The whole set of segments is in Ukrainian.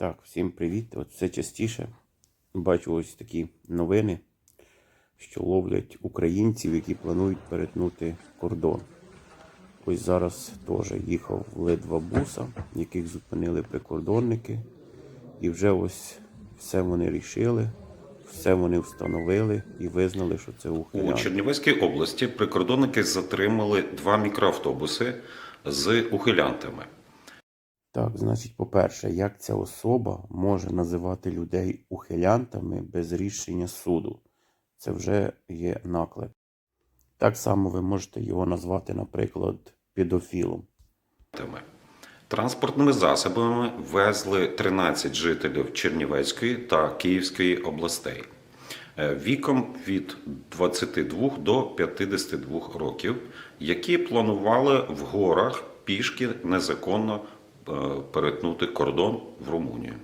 Так, всім привіт. От все частіше бачу ось такі новини, що ловлять українців, які планують перетнути кордон. Ось зараз теж їхав Ледва буса, яких зупинили прикордонники, і вже ось все вони рішили, все вони встановили і визнали, що це У. Чернівецькій області прикордонники затримали два мікроавтобуси з ухилянтами. Так, значить, по-перше, як ця особа може називати людей ухилянтами без рішення суду? Це вже є наклеп. Так само ви можете його назвати, наприклад, педофілом. Транспортними засобами везли 13 жителів Чернівецької та Київської областей е, віком від 22 до 52 років, які планували в горах пішки незаконно перетнути кордон в Румунію.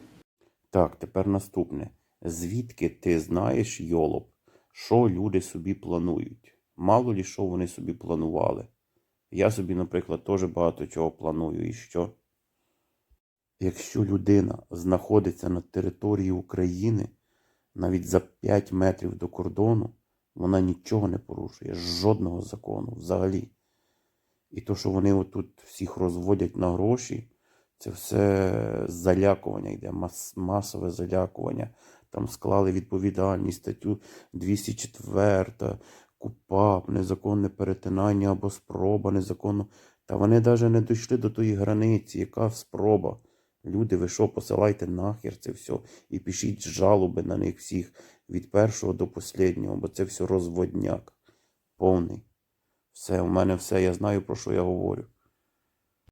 Так, тепер наступне. Звідки ти знаєш, Йолоп, що люди собі планують? Мало лі що вони собі планували. Я собі, наприклад, теж багато чого планую. І що? Якщо людина знаходиться на території України навіть за 5 метрів до кордону, вона нічого не порушує, жодного закону взагалі. І то, що вони отут всіх розводять на гроші, це все залякування йде, мас, масове залякування. Там склали відповідальність, статтю 204, КУПАП, незаконне перетинання або спроба незаконно. Та вони навіть не дійшли до тої границі, яка спроба. Люди, ви що, посилайте нахер це все і пишіть жалоби на них всіх від першого до останнього, бо це все розводняк повний. Все, у мене все, я знаю, про що я говорю.